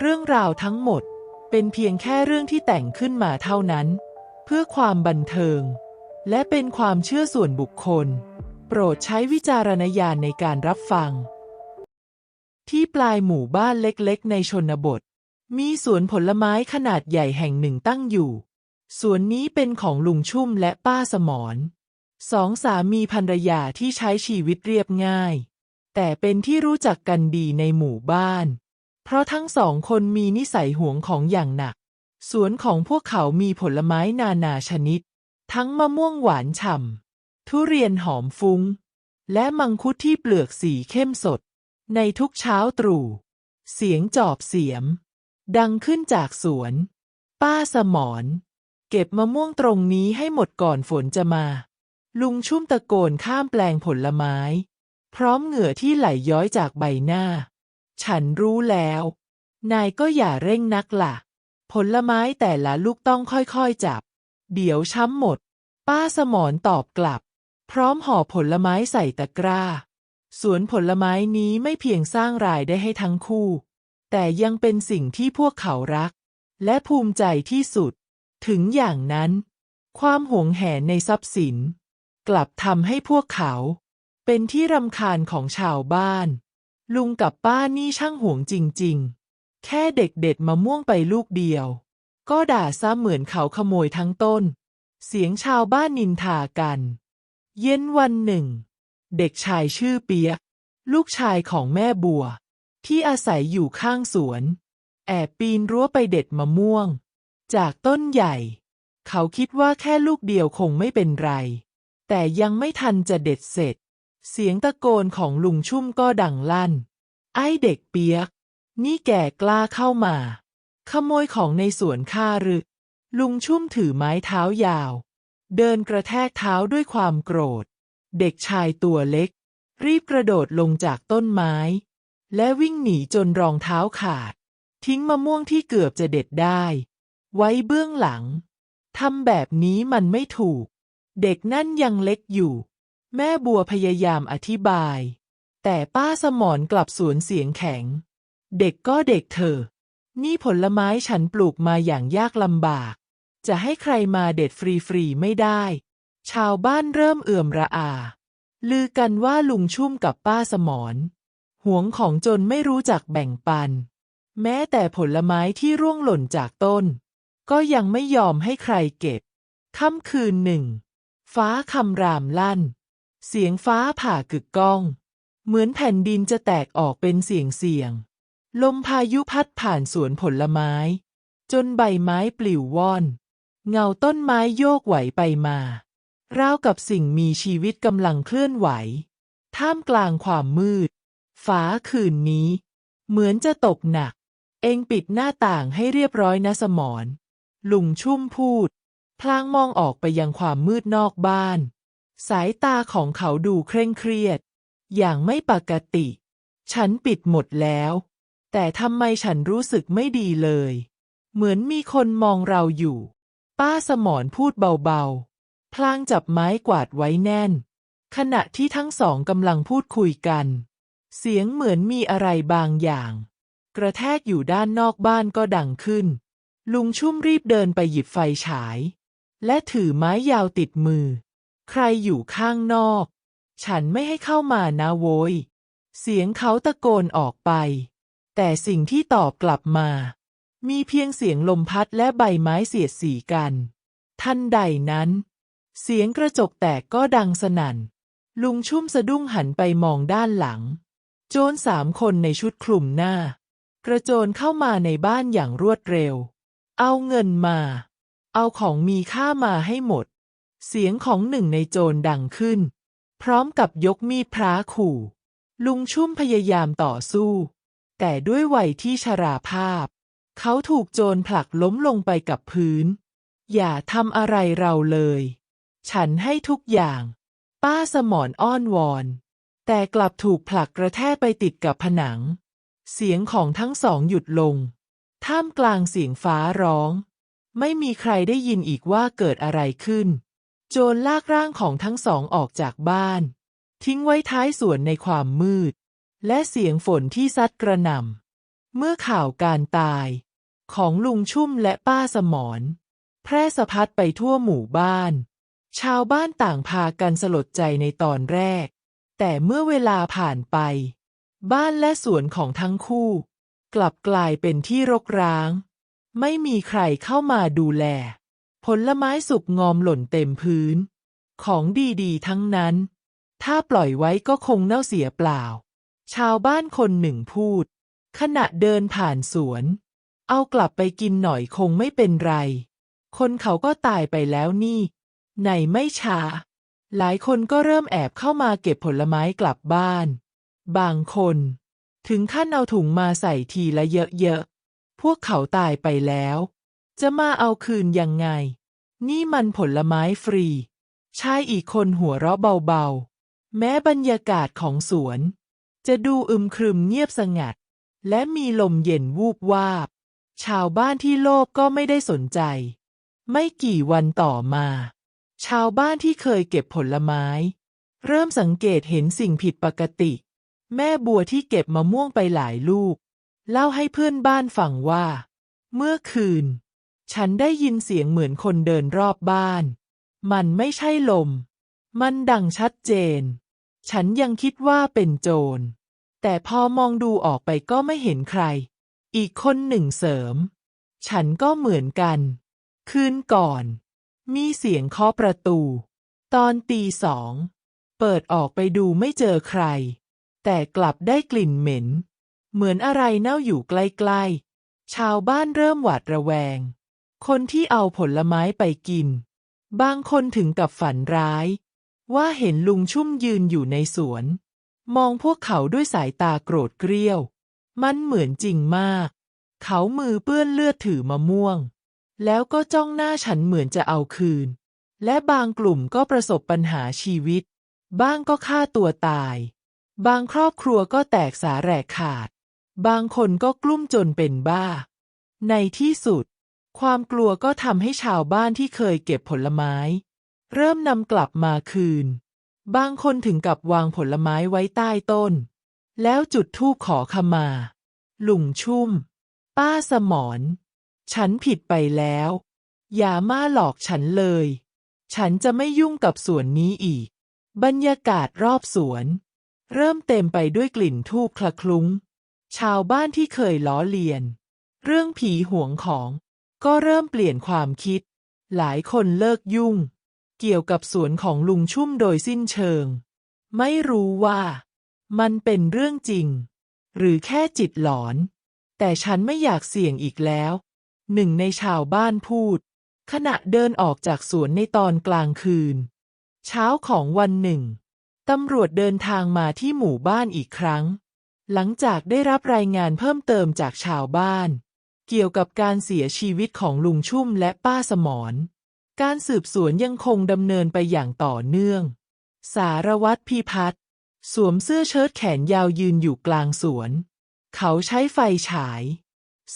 เรื่องราวทั้งหมดเป็นเพียงแค่เรื่องที่แต่งขึ้นมาเท่านั้น เพื่อความบันเทิง และเป็นความเชื่อส่วนบุคคล โปรดใช้วิจารณญาณในการรับฟัง ที่ปลายหมู่บ้านเล็กๆ ในชนบท มีสวนผลไม้ขนาดใหญ่แห่งหนึ่งตั้งอยู่ สวนนี้เป็นของลุงชุ่มและป้าสมรสองสามีภรรยาที่ใช้ชีวิตเรียบง่าย แต่เป็นที่รู้จักกันดีในหมู่บ้าน เพราะทั้งสองคนมีนิสัยหวงของอย่างหนัก สวนของพวกเขามีผลไม้นานาชนิด ทั้งมะม่วงหวานฉ่ำ ทุเรียนหอมฟุ้ง และมังคุดที่เปลือกสีเข้มสด ในทุกเช้าตรู่ เสียงจอบเสียม ดังขึ้นจากสวน ป้าสมรเก็บมะม่วงตรงนี้ให้หมดก่อนฝนจะมา ลุงชุ่มตะโกนข้ามแปลงผลไม้ พร้อมเหงื่อที่ไหลย้อยจากใบหน้า ฉันรู้แล้ว นายก็อย่าเร่งนักล่ะ ผลไม้แต่ละลูกต้องค่อยๆจับ เดี๋ยวช้ำหมด ป้าสมรตอบกลับ พร้อมห่อผลไม้ใส่ตะกร้า สวนผลไม้นี้ไม่เพียงสร้างรายได้ให้ทั้งคู่ แต่ยังเป็นสิ่งที่พวกเขารัก และภูมิใจที่สุด ถึงอย่างนั้น ความหวงแหนในทรัพย์สิน กลับทำให้พวกเขา เป็นที่รำคาญของชาวบ้าน ลุงกับป้านี่ช่างห่วงจริง ๆ แค่เด็กเด็ดมะม่วงไปลูกเดียว ก็ด่าซะเหมือนเขาขโมยทั้งต้น เสียงชาวบ้านนินทากัน เย็นวันหนึ่ง เด็กชายชื่อเปียก ลูกชายของแม่บัว ที่อาศัยอยู่ข้างสวน แอบปีนรั้วไปเด็ดมะม่วง จากต้นใหญ่ เขาคิดว่าแค่ลูกเดียวคงไม่เป็นไร แต่ยังไม่ทันจะเด็ดเสร็จ เสียงตะโกนของลุงชุ่มก็ดังลั่น ไอ้เด็กเปียก นี่แก่กล้าเข้ามา ขโมยของในสวนข้าหรือ ลุงชุ่มถือไม้เท้ายาว เดินกระแทกเท้าด้วยความโกรธ เด็กชายตัวเล็ก รีบกระโดดลงจากต้นไม้ และวิ่งหนีจนรองเท้าขาด ทิ้งมะม่วงที่เกือบจะเด็ดได้ ไว้เบื้องหลังทำแบบนี้มันไม่ถูก เด็กนั่นยังเล็กอยู่ แม่บัวพยายามอธิบาย แต่ป้าสมรกลับสวนเสียงแข็ง เด็กก็เด็กเถอะนี่ผลไม้ฉันปลูกมาอย่างยากลำบาก จะให้ใครมาเด็ดฟรีๆไม่ได้ ชาวบ้านเริ่มเอื่อมระอา ลือกันว่าลุงชุ่มกับป้าสมรหวงของจนไม่รู้จักแบ่งปัน แม้แต่ผลไม้ที่ร่วงหล่นจากต้น ก็ยังไม่ยอมให้ใครเก็บ ค่ำคืนหนึ่ง ฟ้าคำรามลั่น เสียงฟ้าผ่ากึกก้อง เหมือนแผ่นดินจะแตกออกเป็นเสียงเสียง ลมพายุพัดผ่านสวนผลไม้ จนใบไม้ปลิวว่อน เงาต้นไม้โยกไหวไปมา ราวกับสิ่งมีชีวิตกำลังเคลื่อนไหว ท่ามกลางความมืด ฟ้าคืนนี้ เหมือนจะตกหนัก เองปิดหน้าต่างให้เรียบร้อยนะสมรลุงชุ่มพูด พลางมองออกไปยังความมืดนอกบ้าน สายตาของเขาดูเคร่งเครียด อย่างไม่ปกติ ฉันปิดหมดแล้ว แต่ทำไมฉันรู้สึกไม่ดีเลย เหมือนมีคนมองเราอยู่ ป้าสมรพูดเบาๆ พลางจับไม้กวาดไว้แน่น ขณะที่ทั้งสองกำลังพูดคุยกัน เสียงเหมือนมีอะไรบางอย่าง กระแทกอยู่ด้านนอกบ้านก็ดังขึ้น ลุงชุ่มรีบเดินไปหยิบไฟฉาย และถือไม้ยาวติดมือ ใครอยู่ข้างนอก ฉันไม่ให้เข้ามานะโวยเสียงเขาตะโกนออกไป แต่สิ่งที่ตอบกลับมา มีเพียงเสียงลมพัดและใบไม้เสียดสีกัน ทันใดนั้น เสียงกระจกแตกก็ดังสนั่น ลุงชุ่มสะดุ้งหันไปมองด้านหลัง โจรสามคนในชุดคลุมหน้า กระโจนเข้ามาในบ้านอย่างรวดเร็ว เอาเงินมา เอาของมีค่ามาให้หมด เสียงของหนึ่งในโจรดังขึ้น พร้อมกับยกมีดพระขู่ ลุงชุ่มพยายามต่อสู้ แต่ด้วยวัยที่ชราภาพ เขาถูกโจรผลักล้มลงไปกับพื้น อย่าทำอะไรเราเลย ฉันให้ทุกอย่าง ป้าสมรอ้อนวอน แต่กลับถูกผลักกระแทกไปติดกับผนัง เสียงของทั้งสองหยุดลง ท่ามกลางเสียงฟ้าร้อง ไม่มีใครได้ยินอีกว่าเกิดอะไรขึ้น โจรลากร่างของทั้งสองออกจากบ้าน ทิ้งไว้ท้ายสวนในความมืด และเสียงฝนที่ซัดกระหน่ำเมื่อข่าวการตาย ของลุงชุ่มและป้าสมรแพร่สะพัดไปทั่วหมู่บ้าน ชาวบ้านต่างพากันสลดใจในตอนแรก แต่เมื่อเวลาผ่านไป บ้านและสวนของทั้งคู่ กลับกลายเป็นที่รกร้าง ไม่มีใครเข้ามาดูแล ผลไม้สุกงอมหล่นเต็มพื้น ของดีๆ ทั้งนั้น ถ้าปล่อยไว้ก็คงเน่าเสียเปล่า ชาวบ้านคนหนึ่งพูด ขณะเดินผ่านสวน เอากลับไปกินหน่อยคงไม่เป็นไร คนเขาก็ตายไปแล้วนี่ไหนไม่ช้า หลายคนก็เริ่มแอบเข้ามาเก็บผลไม้กลับบ้าน บางคน ถึงขั้นเอาถุงมาใส่ทีละเยอะๆ พวกเขาตายไปแล้ว จะมาเอาคืนยังไง นี่มันผลไม้ฟรี ชายอีกคนหัวเราะเบาๆ แม้บรรยากาศของสวน จะดูอึมครึมเงียบสงัด และมีลมเย็นวูบวาบ ชาวบ้านที่โลภก็ไม่ได้สนใจ ไม่กี่วันต่อมา ชาวบ้านที่เคยเก็บผลไม้ เริ่มสังเกตเห็นสิ่งผิดปกติ แม่บัวที่เก็บมะม่วงไปหลายลูก เล่าให้เพื่อนบ้านฟังว่า เมื่อคืน ฉันได้ยินเสียงเหมือนคนเดินรอบบ้าน มันไม่ใช่ลม มันดังชัดเจน ฉันยังคิดว่าเป็นโจร แต่พอมองดูออกไปก็ไม่เห็นใคร อีกคนหนึ่งเสริม ฉันก็เหมือนกัน คืนก่อน มีเสียงเคาะประตู ตอนตีสอง เปิดออกไปดูไม่เจอใคร แต่กลับได้กลิ่นเหม็น เหมือนอะไรเน่าอยู่ใกล้ๆ ชาวบ้านเริ่มหวาดระแวง คนที่เอาผลไม้ไปกิน บางคนถึงกับฝันร้าย ว่าเห็นลุงชุ่มยืนอยู่ในสวน มองพวกเขาด้วยสายตาโกรธเกรี้ยว มันเหมือนจริงมาก เขามือเปื้อนเลือดถือมะม่วง แล้วก็จ้องหน้าฉันเหมือนจะเอาคืน และบางกลุ่มก็ประสบปัญหาชีวิต บ้างก็ฆ่าตัวตาย บางครอบครัวก็แตกสาแหรกขาด บางคนก็กลุ้มจนเป็นบ้า ในที่สุด ความกลัวก็ทำให้ชาวบ้านที่เคยเก็บผลไม้ เริ่มนำกลับมาคืน บางคนถึงกับวางผลไม้ไว้ใต้ต้น แล้วจุดธูปขอขมา ลุงชุ่ม ป้าสมรฉันผิดไปแล้ว อย่ามาหลอกฉันเลย ฉันจะไม่ยุ่งกับสวนนี้อีก บรรยากาศรอบสวน เริ่มเต็มไปด้วยกลิ่นทูบคละคลุ้ง ชาวบ้านที่เคยล้อเลียน เรื่องผีหวงของ ก็เริ่มเปลี่ยนความคิด หลายคนเลิกยุ่ง เกี่ยวกับสวนของลุงชุ่มโดยสิ้นเชิง ไม่รู้ว่า มันเป็นเรื่องจริง หรือแค่จิตหลอน แต่ฉันไม่อยากเสี่ยงอีกแล้ว หนึ่งในชาวบ้านพูด ขณะเดินออกจากสวนในตอนกลางคืน เช้าของวันหนึ่งตำรวจเดินทางมาที่หมู่บ้านอีกครั้ง หลังจากได้รับรายงานเพิ่มเติมจากชาวบ้าน เกี่ยวกับการเสียชีวิตของลุงชุ่มและป้าสมร การสืบสวนยังคงดำเนินไปอย่างต่อเนื่อง สารวัตรพิพัฒน์สวมเสื้อเชิ้ตแขนยาวยืนอยู่กลางสวน เขาใช้ไฟฉาย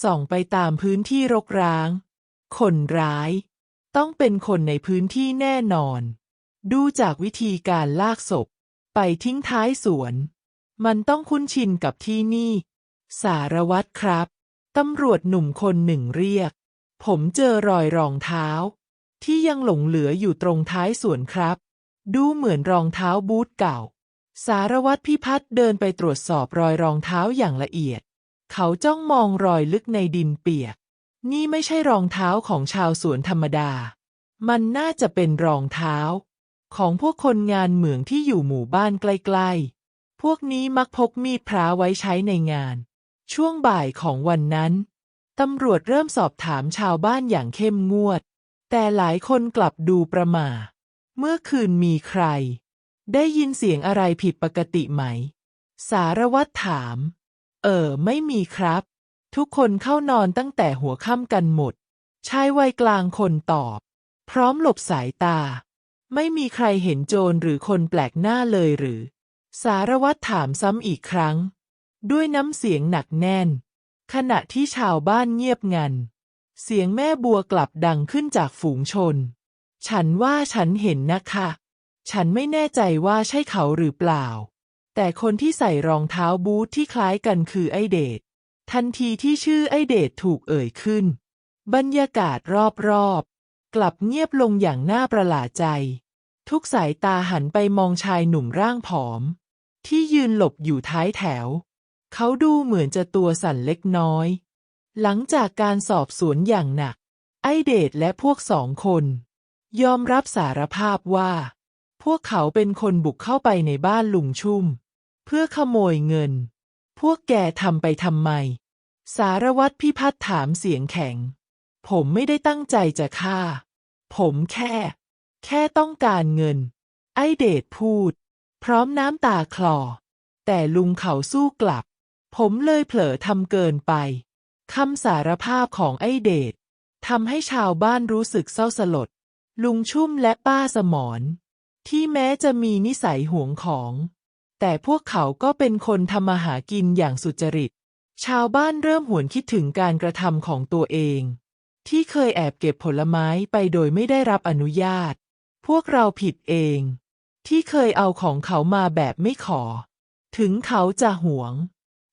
ส่องไปตามพื้นที่รกร้าง คนร้าย ต้องเป็นคนในพื้นที่แน่นอน ดูจากวิธีการลากศพ ไปทิ้งท้ายสวน มันต้องคุ้นชินกับที่นี่ สารวัตรครับ ตำรวจหนุ่มคนหนึ่งเรียก ผมเจอรอยรองเท้า ที่ยังหลงเหลืออยู่ตรงท้ายสวนครับ ดูเหมือนรองเท้าบูทเก่า สารวัตรพิพัฒน์เดินไปตรวจสอบรอยรองเท้าอย่างละเอียด เขาจ้องมองรอยลึกในดินเปียก นี่ไม่ใช่รองเท้าของชาวสวนธรรมดา มันน่าจะเป็นรองเท้า ของพวกคนงานเหมืองที่อยู่หมู่บ้านใกล้ๆ พวกนี้มักพกมีดพระไว้ใช้ในงาน ช่วงบ่ายของวันนั้น ตำรวจเริ่มสอบถามชาวบ้านอย่างเข้มงวด แต่หลายคนกลับดูประมา เมื่อคืนมีใคร ได้ยินเสียงอะไรผิดปกติไหม สารวัตรถาม เออ ไม่มีครับ ทุกคนเข้านอนตั้งแต่หัวค่ำกันหมด ชายวัยกลางคนตอบ พร้อมหลบสายตา ไม่มีใครเห็นโจรหรือคนแปลกหน้าเลยหรือ สารวัตรถามซ้ำอีกครั้ง ด้วยน้ำเสียงหนักแน่น ขณะที่ชาวบ้านเงียบงัน เสียงแม่บัวกลับดังขึ้นจากฝูงชน ฉันว่าฉันเห็นนะคะ ฉันไม่แน่ใจว่าใช่เขาหรือเปล่า แต่คนที่ใส่รองเท้าบูทที่คล้ายกันคือไอเดชทันทีที่ชื่อไอเดชถูกเอ่ยขึ้น บรรยากาศรอบๆ กลับเงียบลงอย่างน่าประหลาดใจ ทุกสายตาหันไปมองชายหนุ่มร่างผอม ที่ยืนหลบอยู่ท้ายแถว เขาดูเหมือนจะตัวสั่นเล็กน้อย หลังจากการสอบสวนอย่างหนัก ไอเดชและพวกสองคน ยอมรับสารภาพว่า พวกเขาเป็นคนบุกเข้าไปในบ้านลุงชุ่ม เพื่อขโมยเงิน พวกแกทำไปทำไม สารวัตรพิพัฒน์ถามเสียงแข็ง ผมไม่ได้ตั้งใจจะฆ่า ผมแค่ แค่ต้องการเงิน ไอเดชพูด พร้อมน้ำตาคลอแต่ลุงเขาสู้กลับ ผมเลยเผลอทำเกินไปคำสารภาพของไอเดชทำให้ชาวบ้านรู้สึกเศร้าสลด ลุงชุ่มและป้าสมรที่แม้จะมีนิสัยหวงของ แต่พวกเขาก็เป็นคนทำมาหากินอย่างสุจริต ชาวบ้านเริ่มหวนคิดถึงการกระทำของตัวเอง ที่เคยแอบเก็บผลไม้ไปโดยไม่ได้รับอนุญาต พวกเราผิดเอง ที่เคยเอาของเขามาแบบไม่ขอ ถึงเขาจะหวง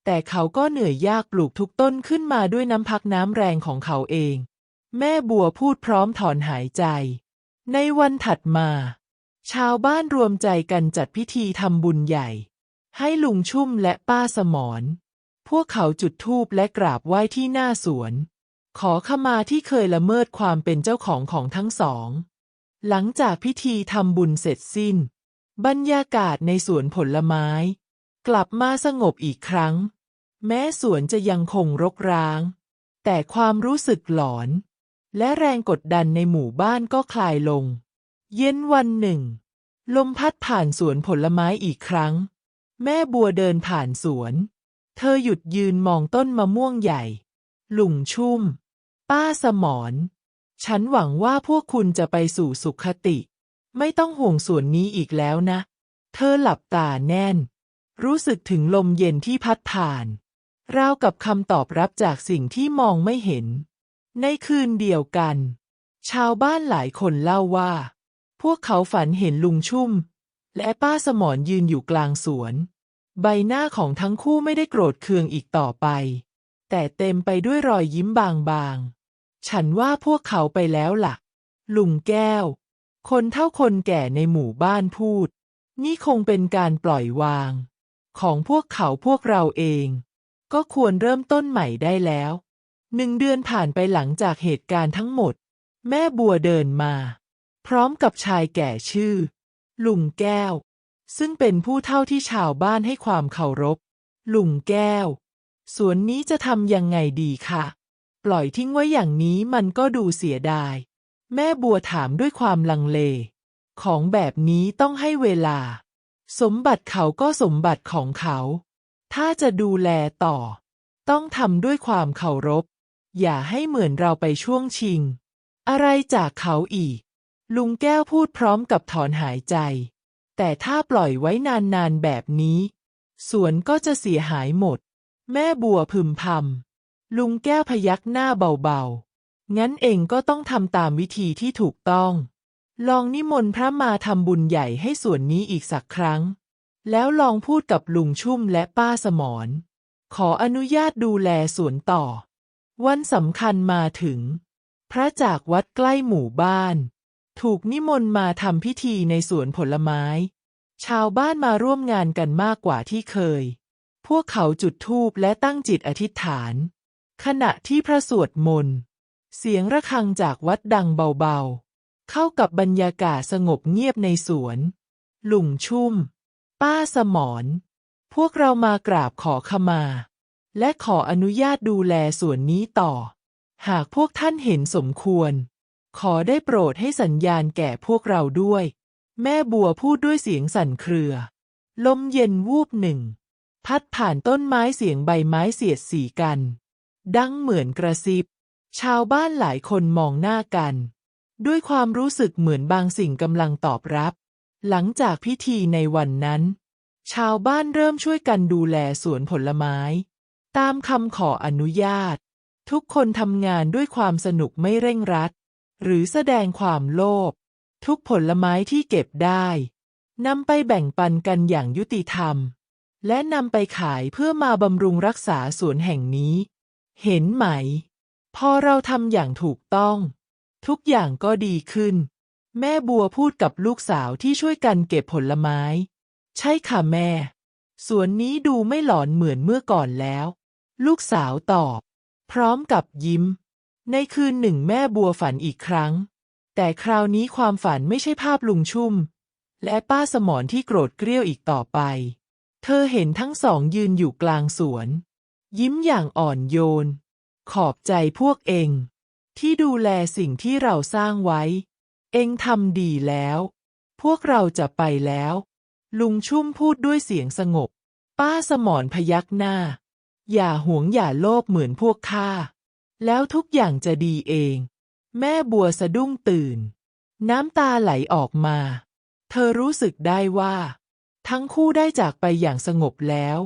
แต่เขาก็เหนื่อยยากปลูกทุกต้นขึ้นมาด้วยน้ำพักน้ำแรงของเขาเอง แม่บัวพูดพร้อมถอนหายใจ ในวันถัดมา ชาวบ้านรวมใจกันจัดพิธีทำบุญใหญ่ ให้ลุงชุ่มและป้าสมรพวกเขาจุดธูปและกราบไหว้ที่หน้าสวน ขอขมาที่เคยละเมิดความเป็นเจ้าของของทั้งสอง หลังจากพิธีทำบุญเสร็จสิ้น บรรยากาศในสวนผลไม้ กลับมาสงบอีกครั้ง แม้สวนจะยังคงรกร้าง แต่ความรู้สึกหลอน และแรงกดดันในหมู่บ้านก็คลายลง เย็นวันหนึ่ง ลมพัดผ่านสวนผลไม้อีกครั้ง แม่บัวเดินผ่านสวน เธอหยุดยืนมองต้นมะม่วงใหญ่ ลุงชุ่ม ป้าสมรฉันหวังว่าพวกคุณจะไปสู่สุขติ ไม่ต้องห่วงสวนนี้อีกแล้วนะ เธอหลับตาแน่น รู้สึกถึงลมเย็นที่พัดผ่าน ราวกับคำตอบรับจากสิ่งที่มองไม่เห็น ในคืนเดียวกัน ชาวบ้านหลายคนเล่าว่า พวกเขาฝันเห็นลุงชุ่ม และป้าสมรยืนอยู่กลางสวน ใบหน้าของทั้งคู่ไม่ได้โกรธเคืองอีกต่อไป แต่เต็มไปด้วยรอยยิ้มบางๆ ฉันว่าพวกเขาไปแล้วล่ะ ลุงแก้ว คนเท่าคนแก่ในหมู่บ้านพูด นี่คงเป็นการปล่อยวาง ของพวกเขาพวกเราเอง ก็ควรเริ่มต้นใหม่ได้แล้ว หนึ่งเดือนผ่านไปหลังจากเหตุการณ์ทั้งหมด แม่บัวเดินมา พร้อมกับชายแก่ชื่อ ลุงแก้ว ซึ่งเป็นผู้เท่าที่ชาวบ้านให้ความเคารพ ลุงแก้ว สวนนี้จะทำยังไงดีคะปล่อยทิ้งไว้อย่างนี้มันก็ดูเสียดาย แม่บัวถามด้วยความลังเล ของแบบนี้ต้องให้เวลา สมบัติเขาก็สมบัติของเขา ถ้าจะดูแลต่อ ต้องทำด้วยความเคารพ อย่าให้เหมือนเราไปช่วงชิง อะไรจากเขาอีก ลุงแก้วพูดพร้อมกับถอนหายใจ แต่ถ้าปล่อยไว้นานๆแบบนี้ สวนก็จะเสียหายหมด แม่บัวพึมพำลุงแก้วพยักหน้าเบาๆ งั้นเองก็ต้องทำตามวิธีที่ถูกต้อง ลองนิมนต์พระมาทำบุญใหญ่ให้ส่วนนี้อีกสักครั้ง แล้วลองพูดกับลุงชุ่มและป้าสมรขออนุญาตดูแลสวนต่อ วันสำคัญมาถึง พระจากวัดใกล้หมู่บ้าน ถูกนิมนต์มาทำพิธีในสวนผลไม้ ชาวบ้านมาร่วมงานกันมากกว่าที่เคย พวกเขาจุดธูปและตั้งจิตอธิษฐาน ขณะที่พระสวดมนต์ เสียงระฆังจากวัดดังเบาๆ เข้ากับบรรยากาศสงบเงียบในสวน ลุงชุ่ม ป้าสมรพวกเรามากราบขอขมา และขออนุญาตดูแลสวนนี้ต่อ หากพวกท่านเห็นสมควร ขอได้โปรดให้สัญญาณแก่พวกเราด้วย แม่บัวพูดด้วยเสียงสั่นเครือ ลมเย็นวูบหนึ่ง พัดผ่านต้นไม้เสียงใบไม้เสียดสีกัน ดังเหมือนกระซิบ ชาวบ้านหลายคนมองหน้ากัน ด้วยความรู้สึกเหมือนบางสิ่งกำลังตอบรับ หลังจากพิธีในวันนั้น ชาวบ้านเริ่มช่วยกันดูแลสวนผลไม้ ตามคำขออนุญาต ทุกคนทำงานด้วยความสนุกไม่เร่งรัด หรือแสดงความโลภทุกผลไม้ที่เก็บได้นำไปแบ่งปันกันอย่างยุติธรรม และนำไปขายเพื่อมาบำรุงรักษาสวนแห่งนี้ เห็นไหม พอเราทำอย่างถูกต้อง ทุกอย่างก็ดีขึ้น แม่บัวพูดกับลูกสาวที่ช่วยกันเก็บผลไม้ ใช่ค่ะแม่ สวนนี้ดูไม่หลอนเหมือนเมื่อก่อนแล้ว ลูกสาวตอบ พร้อมกับยิ้ม ในคืนหนึ่งแม่บัวฝันอีกครั้ง แต่คราวนี้ความฝันไม่ใช่ภาพลุงชุ่ม และป้าสมรที่โกรธเกรี้ยวอีกต่อไป เธอเห็นทั้งสองยืนอยู่กลางสวน ยิ้มอย่างอ่อนโยน ขอบใจพวกเอง ที่ดูแลสิ่งที่เราสร้างไว้ เองทำดีแล้ว พวกเราจะไปแล้ว ลุงชุ่มพูดด้วยเสียงสงบ ป้าสมรพยักหน้า อย่าหวงอย่าโลภเหมือนพวกข้า แล้วทุกอย่างจะดีเอง แม่บัวสะดุ้งตื่น น้ำตาไหลออกมา เธอรู้สึกได้ว่า ทั้งคู่ได้จากไปอย่างสงบแล้ว